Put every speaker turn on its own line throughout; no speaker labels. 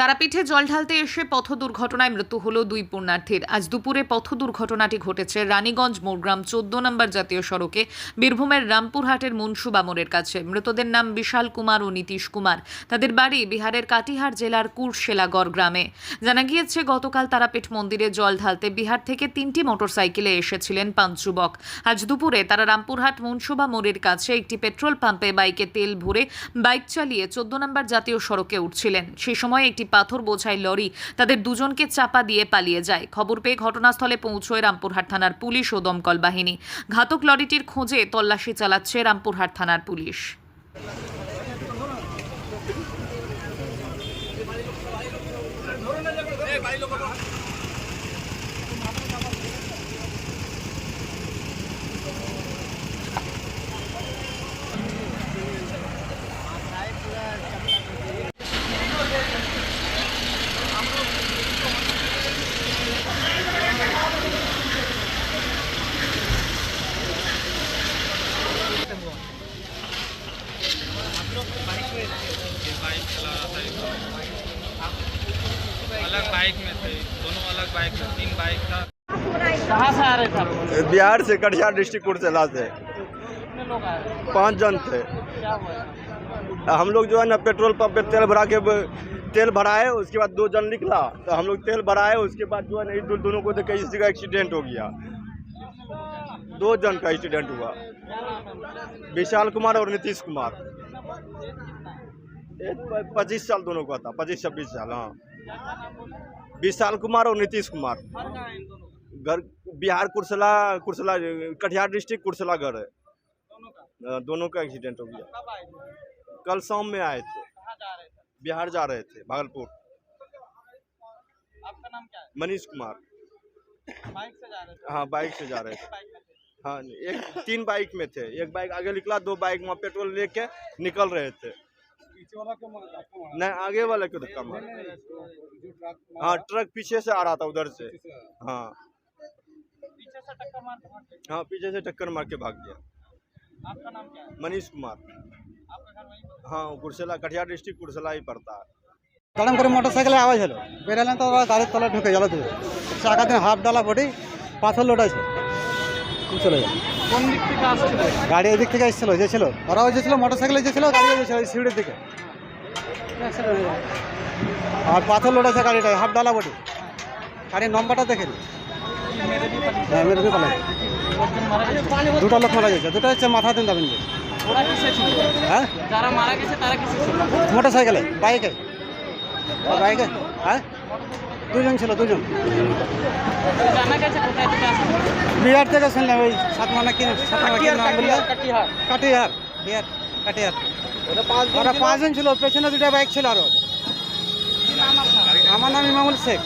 তারাপীঠে জল ঢালতে এসে পথ দুর্ঘটনায় মৃত্যু হলো দুই পুণ্যার্থীর। আজ দুপুরে পথ দুর্ঘটনাটি ঘটেছে রানীগঞ্জ মোরগ্রাম চোদ্দ নম্বর জাতীয় সড়কে, বীরভূমের রামপুরহাটের মুন্সুবা মোড়ের কাছে। মৃতদের নাম বিশাল কুমার ও নীতিশ কুমার। তাদের বাড়ি বিহারের কাটিহার জেলার কুরশেলাগড় গ্রামে। জানা গিয়েছে, গতকাল তারাপীঠ মন্দিরে জল ঢালতে বিহার থেকে তিনটি মোটরসাইকেলে এসেছিলেন পাঁচ যুবক। আজ দুপুরে তারা রামপুরহাট মুন্সুবা মোড়ের কাছে একটি পেট্রোল পাম্পে বাইকে তেল ভরে বাইক চালিয়ে চোদ্দ নম্বর জাতীয় সড়কে উঠছিলেন। সেই সময় একটি পাথর বোঝাই লরি। তাদের দুজনকে চাপা দিয়ে পালিয়ে যায়। খবর পেয়ে ঘটনাস্থলে পৌঁছয় রামপুরহাট থানার পুলিশ ও দমকল বাহিনী। ঘাতক লরিটির খোঁজে তল্লাশি চালাচ্ছে রামপুরহাট থানার পুলিশ।
লোক बाइक में थे दोनों अलग बाइक में तीन बाइक था।
कहाँ से आ रहे थे
बिहार से कटिहार डिस्ट्रिक्ट कुर्सेला से
कितने लोग
पाँच जन थे।
क्या
हम लोग जो है ना पेट्रोल पंप पे तेल भरा के तेल भराए उसके बाद दो जन निकला। तो हम लोग तेल भराए उसके बाद जो है ना दो- दोनों को देख इसी का एक्सीडेंट हो गया। दो जन का एक्सीडेंट हुआ। विशाल कुमार और नीतीश कुमार। पच्चीस साल दोनों का था पच्चीस छब्बीस साल हाँ। विशाल कुमार और नीतीश कुमार। घर बिहार कुर्सला कुर्सला कटिहार डिस्ट्रिक्ट कुर्सला घर है। दोनों का एक्सीडेंट हो गया। कल शाम में आए थे। बिहार जा रहे थे भागलपुर।
आपका नाम क्या
मनीष कुमार।
बाइक से जा रहे थे।
हाँ बाइक से जा रहे थे
थे।
हाँ एक तीन बाइक में थे। एक बाइक आगे निकला दो बाइक वहाँ पेट्रोल लेके निकल रहे थे। नहीं आगे तो वाला क्यों धक्का मारा हाँ। ट्रक पीछे से आ रहा था उधर से। हाँ। हाँ पीछे से टक्कर मार के भाग गया।
आपका नाम क्या है?
मनीष कुमार। हाँ कुर्सला कटिहार डिस्ट्रिक्ट कुर्सला ही पड़ता है।
कड़म कर मोटरसाइकिल आवाज़ हलो बेरल तो गाड़ी तला ढुके गल चाका दिन हाफ़ डाला बॉडी पाथर लोटा है তুই চলে গেল।
কোন দিক থেকে আসছিল?
গাড়ি এদিক থেকে এসেছিল যে ছিল ওরাও যে ছিল মোটর সাইকেলে যে ছিল গাড়ি যেছিল ওই সিঁড়ির দিকে আর পাথর লোড আছে গাড়িটায় হাফ ডালা বডি। গাড়ির নম্বরটা দেখে নি। হ্যাঁ মেরে দিয়ে পালাই দুটো লোক মারা গেছে দুটো হচ্ছে মাথা দিন যাবেন হ্যাঁ?
যারা মারা গেছে তারা
মোটর সাইকেলে বাইকে। বাইকে? হ্যাঁ? দুজন ছিল দুজন। বিহার থেকে শুনলাম ওই সাত মানে কি সাত মানে নাম বললে।
কাটিহার
বিহার কাটিহার। ওরা পাঁচজন ছিল পেছনে দুটা বাইক ছিল আরও।
কি নাম আপনার
আমার নাম ইমামুল শেখ।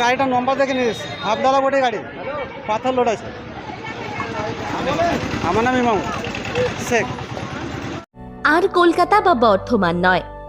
গাড়িটা নম্বর দেখে নিস হাফডালা বটে গাড়ি। পাথর লোড আছে। আমার নাম ইমামুল শেখ।
আর কলকাতা বা বর্ধমান নয়।